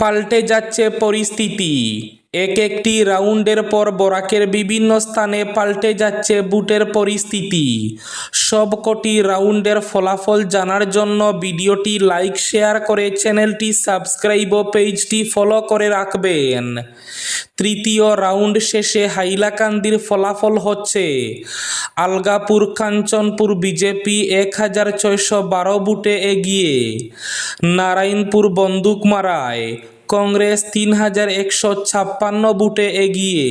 পাল্টে যাচ্ছে পরিস্থিতি। এক একটি রাউন্ডের পর বরাকের বিভিন্ন স্থানে পাল্টে যাচ্ছে বুটের পরিস্থিতি। সবকটি রাউন্ডের ফলাফল জানার জন্য ভিডিওটি লাইক, শেয়ার করে চ্যানেলটি সাবস্ক্রাইব ও পেজটি ফলো করে রাখবেন। তৃতীয় রাউন্ড শেষে হাইলাকান্দির ফলাফল হচ্ছে আলগাপুর কাঞ্চনপুর বিজেপি এক হাজার ছয়শো বারো বুটে এগিয়ে, নারায়ণপুর বন্দুকমারায় কংগ্রেস তিন হাজার একশো ছাপ্পান্ন বুটে এগিয়ে।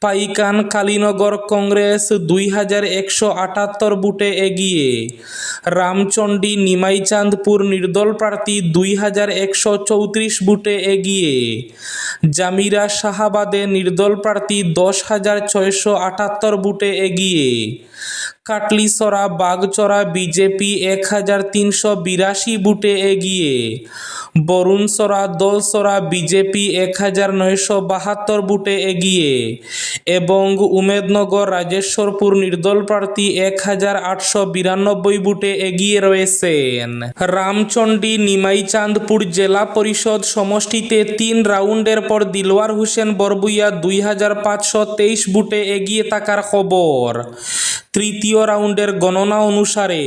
পাইকান কালীনগর কংগ্রেস দুই হাজার একশো আটাত্তর বুটে এগিয়ে। রামচণ্ডী নিমাইচাঁদপুর নির্দল প্রার্থী দুই হাজার একশো চৌত্রিশ বুটে এগিয়ে। জামিরা শাহাবাদে নির্দল প্রার্থী দশ হাজার ছয়শো আটাত্তর বুটে এগিয়ে। কাটলিসরা বাগচরা বিজেপি এক হাজার তিনশো বিরাশি বুটে এগিয়ে। বরুণসরা দলসরা বিজেপি এক হাজার নয়শো বাহাত্তর বুটে এগিয়ে। এবং উমেদনগর, রাজেশ্বরপুর নির্দল প্রার্থী এক হাজার আটশো বিরানব্বই বুটে এগিয়ে রয়েছেন। রামচণ্ডী, নিমাইচাঁদপুর জেলা পরিষদ সমষ্টিতে তিন রাউন্ডের পর দিলওয়ার হোসেন বরবুইয়া দুই হাজার পাঁচশো তেইশ বুটে এগিয়ে থাকার খবর। তৃতীয় রাউন্ডের গণনা অনুসারে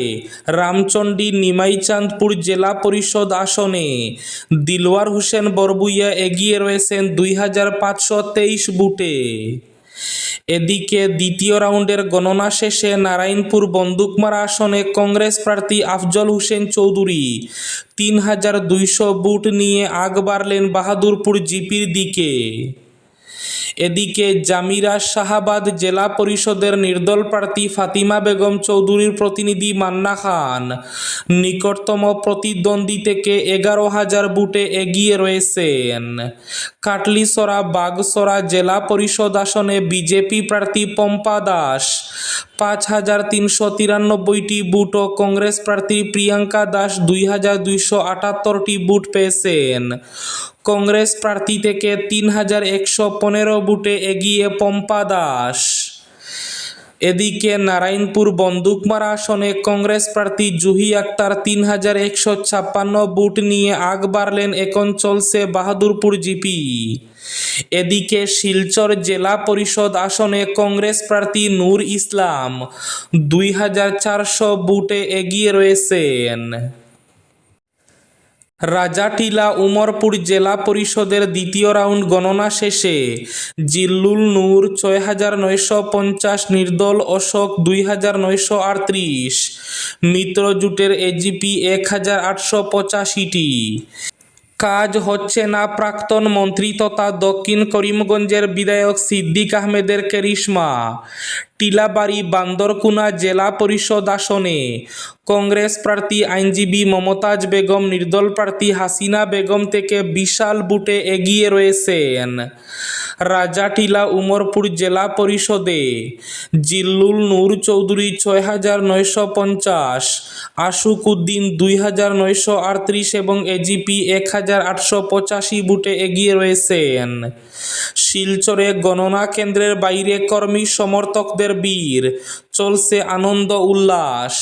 রামচণ্ডী নিমাইচাঁদপুর জেলা পরিষদ আসনে দিলওয়ার হোসেন বরবুইয়া এগিয়ে রয়েছেন দুই হাজার পাঁচশো তেইশ বুটে। এদিকে দ্বিতীয় রাউন্ডের গণনা শেষে নারায়ণপুর বন্দুকমারা আসনে কংগ্রেস প্রার্থী আফজল হোসেন চৌধুরী তিন হাজার দুইশো বুট নিয়ে আগ বাড়লেন বাহাদুরপুর জিপির দিকে। এদিকে জামিরা শাহাবাদ জেলা পরিষদের নির্দল প্রার্থী ফাতিমা বেগম চৌধুরীর প্রতিনিধি মান্না খান। নিকটতম প্রতিদ্বন্দ্বী থেকে এগারো হাজার বুটে এগিয়ে রয়েছেন। কাটলিসরা বাগসরা জেলা পরিষদ আসনে বিজেপি প্রার্থী পম্পা দাস পাঁচ হাজার তিনশো তিরানব্বইটি বুট ও কংগ্রেস প্রার্থী প্রিয়াঙ্কা দাস দুই হাজার দুইশো আটাত্তরটি বুট পেয়েছেন। কংগ্রেস প্রার্থী থেকে তিন হাজার একশো পনেরো বুটে এগিয়ে পম্পা দাস। এদিকে নারায়ণপুর বন্দুকমারা আসনে কংগ্রেস প্রার্থী জুহি আক্তার তিন হাজার একশো ছাপ্পান্ন বুট নিয়ে আগ বাড়লেন এখন চলছে বাহাদুরপুর জিপি। এদিকে শিলচর জেলা পরিষদ আসনে কংগ্রেস প্রার্থী নূর ইসলাম দুই হাজার চারশো বুটে এগিয়ে রয়েছেন। রাজাটিলা উমরপুর জেলা পরিষদের দ্বিতীয় রাউন্ড গণনা শেষে জিল্লুল নূর ছয় হাজার নয়শো পঞ্চাশ, নির্দল অশোক দুই হাজার নয়শো আটত্রিশ মিত্রজোটের এজিপি এক হাজার আটশো পঁচাশিটি। কাজ হচ্ছে না প্রাক্তন মন্ত্রী তথা দক্ষিণ করিমগঞ্জের বিধায়ক সিদ্দিক আহমেদের কেরিশমা টিলাবাড়ি বান্দরকুনা জেলা পরিষদ আসনে। কংগ্রেস প্রার্থী আইনজীবী মমতাজ বেগম, নির্দল প্রার্থী হাসিনা বেগম থেকে বিশাল বুটে এগিয়ে রয়েছেন। রাজাটিলা, উমরপুর জেলা পরিষদে। জিল্লুল নূর চৌধুরী ছয় হাজার নয়শো পঞ্চাশ। আশুক উদ্দিন দুই হাজার নয়শো আটত্রিশ এবং এজিপি, এক হাজার আটশো পঁচাশি বুটে এগিয়ে রয়েছেন। শিলচরে গণনা কেন্দ্রের বাইরে কর্মী সমর্থকদের বীর, চলছে আনন্দ উল্লাস।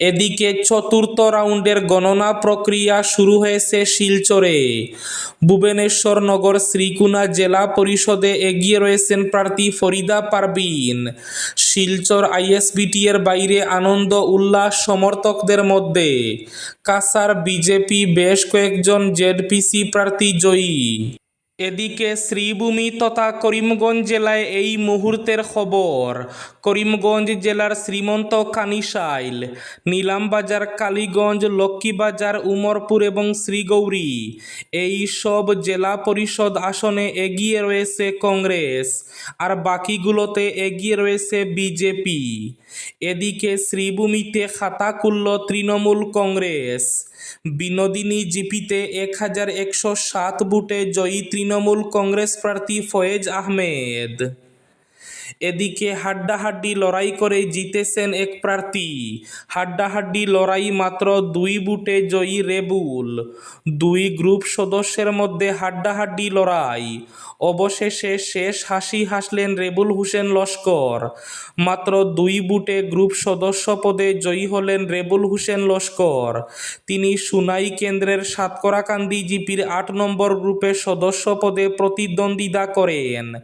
এদিকে চতুর্থ রাউন্ডের গণনা প্রক্রিয়া শুরু হয়েছে শিলচরে। ভুবনেশ্বর নগর শ্রীকুনা জেলা পরিষদে এগিয়ে রয়েছেন প্রার্থী ফরিদা পারবিন শিলচর আইএসবিটি এর বাইরে আনন্দ উল্লাস সমর্থকদের মধ্যে। কাসার বিজেপি বেশ কয়েকজন জেডপিসি প্রার্থী জয়ী। এদিকে শ্রীভূমি তথা করিমগঞ্জ জেলায় এই মুহূর্তের খবর। করিমগঞ্জ জেলার শ্রীমন্ত কানিসাইল নীলামবাজার, কালীগঞ্জ, লক্ষ্মীবাজার, উমরপুর এবং শ্রীগৌরী। এই সব জেলা পরিষদ আসনে এগিয়ে রয়েছে কংগ্রেস আর বাকিগুলোতে এগিয়ে রয়েছে বিজেপি। এদিকে শ্রীভূমিতে খাতা খুলল তৃণমূল কংগ্রেস। বিনোদিনী জিপিতে এক হাজার একশো সাত বুটে জয়ী কংগ্রেস প্রার্থী ফয়েজ আহমেদ। এদিকে হাড্ডাহাড্ডি লড়াই করে জিতেছেন এক প্রার্থী। হাড্ডাহাড্ডি লড়াই মাত্র দুই বুটে জয়ী রেবুল। দুই গ্রুপ সদস্যের মধ্যে হাড্ডাহাড্ডি লড়াই। অবশেষে শেষ হাসি হাসলেন রেবুল হোসেন লস্কর। মাত্র দুই বুটে গ্রুপ সদস্য পদে জয়ী হলেন রেবুল হোসেন লস্কর। তিনি সুনাই কেন্দ্রের সাতকরাকান্দি জিপির আট নম্বর গ্রুপের সদস্য পদে প্রতিদ্বন্দ্বিতা করেন।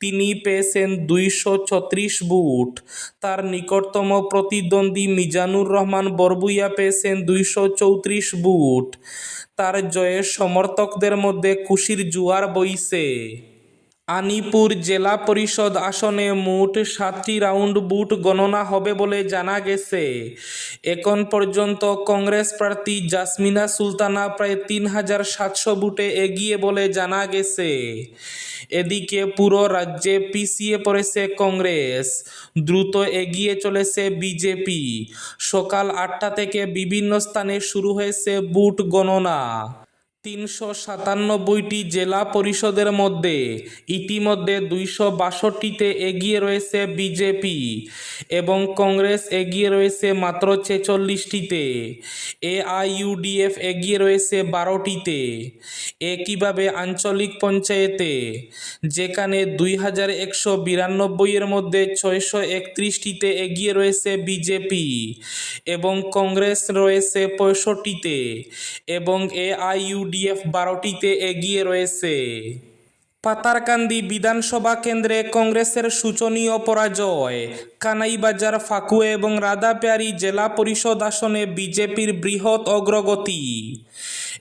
তিনি পেয়েছেন দুইশো ছত্রিশ বুট। তার নিকটতম প্রতিদ্বন্দ্বী মিজানুর রহমান বরবুইয়া পেয়েছেন দুইশো চৌত্রিশ বুট। তার জয়ের সমর্থকদের মধ্যে খুশির জোয়ার বইছে। আনিপুর জেলা পরিষদ আসনে মোট সাতটি রাউন্ড বুট গণনা হবে বলে জানা গেছে। এখন পর্যন্ত কংগ্রেস প্রার্থী জাসমিনা সুলতানা প্রায় তিন হাজার সাতশো বুটে এগিয়ে বলে জানা গেছে। এদিকে পুরো রাজ্যে পিছিয়ে পড়েছে কংগ্রেস। দ্রুত এগিয়ে চলেছে বিজেপি। সকাল আটটা থেকে বিভিন্ন স্থানে শুরু হয়েছে বুট গণনা। তিনশো সাতানব্বইটি জেলা পরিষদের মধ্যে ইতিমধ্যে দুইশো বাষট্টিতে এগিয়ে রয়েছে বিজেপি এবং কংগ্রেস এগিয়ে রয়েছে মাত্র ছেচল্লিশটিতে। এআইইউডিএফ এগিয়ে রয়েছে বারোটিতে। একইভাবে আঞ্চলিক পঞ্চায়েতে, যেখানে দুই হাজার একশো বিরানব্বইয়ের মধ্যে ছয়শো একত্রিশটিতে এগিয়ে রয়েছে বিজেপি এবং কংগ্রেস রয়েছে পঁয়ষট্টিতে এবং এআইইউডিএফ বারোটিতে এগিয়ে রয়েছে। পাতারকান্দি বিধানসভা কেন্দ্রে কংগ্রেসের সূচনীয় পরাজয়। কানাইবাজার, ফাকুয়ে এবং রাধাপেয়ারি জেলা পরিষদ আসনে বিজেপির বৃহৎ অগ্রগতি।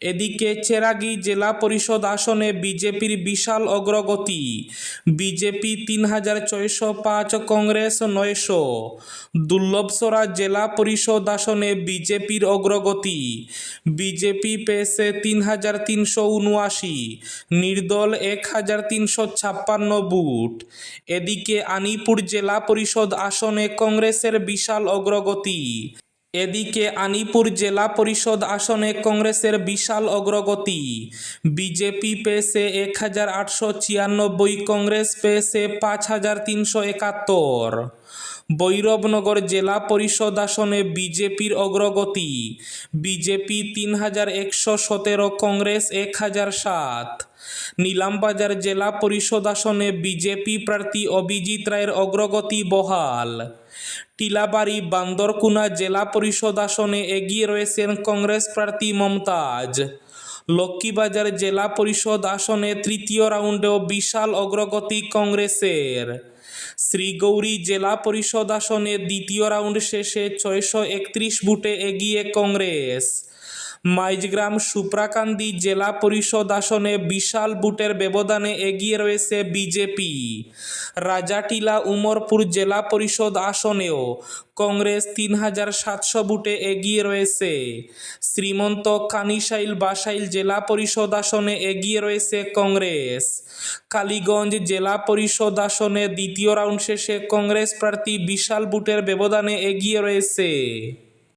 এদিকে চেরাগি জেলা পরিষদ আসনে বিজেপির বিশাল অগ্রগতি। বিজেপি তিন হাজার ছয়শো পাঁচ, কংগ্রেস নয়শো। দুর্লভসরা জেলা পরিষদ আসনে বিজেপির অগ্রগতি। বিজেপি পেয়েছে তিন হাজার তিনশো উনআশি, নির্দল এক হাজার তিনশো ছাপ্পান্ন বুট এদিকে আনিপুর জেলা পরিষদ আসনে কংগ্রেসের বিশাল অগ্রগতি। এদিকে আনিপুর জেলা পরিষদ আসনে কংগ্রেসের বিশাল অগ্রগতি। বিজেপি পেয়েছে এক হাজার আটশো ছিয়ানব্বই, কংগ্রেস পেয়েছে পাঁচ হাজার তিনশো একাত্তর। ভৈরবনগর জেলা পরিষদ আসনে বিজেপির অগ্রগতি। বিজেপি তিন হাজার একশো সতেরো, কংগ্রেস এক হাজার সাত। নীলামবাজার জেলা পরিষদ আসনে বিজেপি প্রার্থী অভিজিৎ রায়ের অগ্রগতি বহাল। টিলাবাড়ি বান্দরকুনা জেলা পরিষদ আসনে এগিয়ে রয়েছেন কংগ্রেস প্রার্থী মমতাজ। লক্ষ্মীবাজার জেলা পরিষদ আসনে তৃতীয় রাউন্ডেও বিশাল অগ্রগতি কংগ্রেসের। শ্রীগৌরী জেলা পরিষদ আসনে দ্বিতীয় রাউন্ড শেষে ছয়শো একত্রিশ বুটে এগিয়ে কংগ্রেস। মাইজগ্রাম সুপ্রাকান্দি জেলা পরিষদ আসনে বিশাল বুটের ব্যবধানে এগিয়ে রয়েছে বিজেপি। রাজাটিলা উমরপুর জেলা পরিষদ আসনেও কংগ্রেস তিন হাজার সাতশো বুটে এগিয়ে রয়েছে। শ্রীমন্ত কানিশাইল বাসাইল জেলা পরিষদ আসনে এগিয়ে রয়েছে কংগ্রেস। কালীগঞ্জ জেলা পরিষদ আসনে দ্বিতীয় রাউন্ড শেষে কংগ্রেস প্রার্থী বিশাল বুটের ব্যবধানে এগিয়ে রয়েছে।